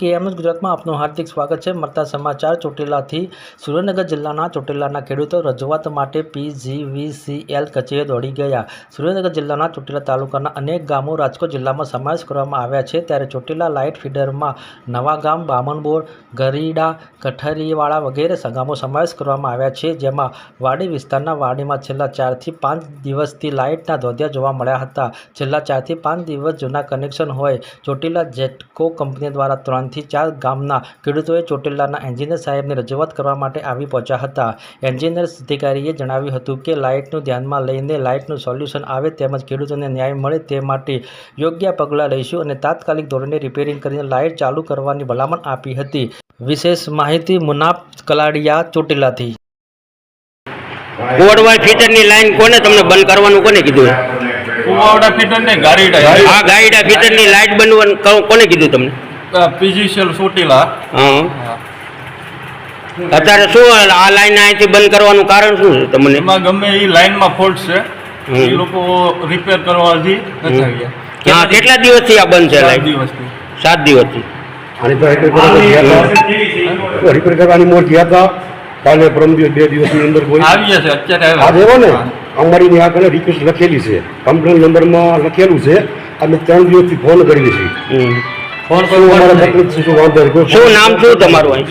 KMS ગુજરાતમાં આપનું હાર્દિક સ્વાગત છે. મળતા સમાચાર, ચોટીલાથી સુરેન્દ્રનગર જિલ્લાના ચોટીલાના ખેડૂતો રજૂઆત માટે પીજીવીસીએલ કચેરીએ દોડી ગયા. સુરેન્દ્રનગર જિલ્લાના ચોટીલા તાલુકાના અનેક ગામો રાજકોટ જિલ્લામાં સમાવેશ કરવામાં આવ્યા છે. ત્યારે ચોટીલા લાઇટ ફીડરમાં નવાગામ બામણબોર ગરીડા, કઠરીવાળા વગેરે ગામો સમાવેશ કરવામાં આવ્યા છે. જેમાં વાડી વિસ્તારના વાડીમાં છેલ્લા ચારથી પાંચ દિવસથી લાઇટના ધોધિયા જોવા મળ્યા હતા. છેલ્લા ચારથી પાંચ દિવસ જૂના કનેક્શન હોય ચોટીલા જેટકો કંપની દ્વારા ત્રણથી ચાર ગામના ખેડૂતોએ ચોટીલાના એન્જિનિયર સાહેબને રજૂઆત કરવા માટે આવી પહોંચ્યા હતા. એન્જિનિયર અધિકારીએ જણાવ્યું હતું કે લાઇટનું ધ્યાનમાં લઈને લાઇટનું સોલ્યુશન આવે તેમજ ખેડૂતોને ન્યાય મળે તે માટે યોગ્ય પગલાં લઈશું અને તાત્કાલિક ધોરણે રિપેરિંગ કરીને લાઇટ ચાલુ કરવાની ભલામણ આપી હતી. વિશેષ માહિતી મુનાફ કલાડિયા ચોટીલાથી. કોડવાય ફીટરની લાઈન કોને તમને બંધ કરવાનું કોને કીધું? કુવાવડા ફીટર ને ગારીડા આ ગાઈડા ફીટરની લાઈટ બંધવાનું કોને કીધું તમને? પીજીસીએલ ચોટીલા હા. અત્યારે શું આ લાઈન અહીંથી બંધ કરવાનું કારણ શું છે તમને? એમાં ગમે એ લાઈનમાં ફોલ્ટ છે. એ લોકો રિપેર કરવાથી નથી આવ્યા. હા કેટલા દિવસથી આ બંધ છે લાઈન? દિવસથી. સાત દિવસથી. રિપેર કરવાની મોર ગયા હતા. કાલે પરમ દિવસ બે દિવસની અંદર કોઈ આવી જશે અત્યારે આ દેવો ને. અમારી આગળ રિક્વેસ્ટ લખેલી છે. કમ્પ્લેન નંબરમાં લખેલું છે. અમે ત્રણ દિવસથી ફોન કરીએ છીએ હમ. ફોન પર શું નામ શું તમારું અહીં?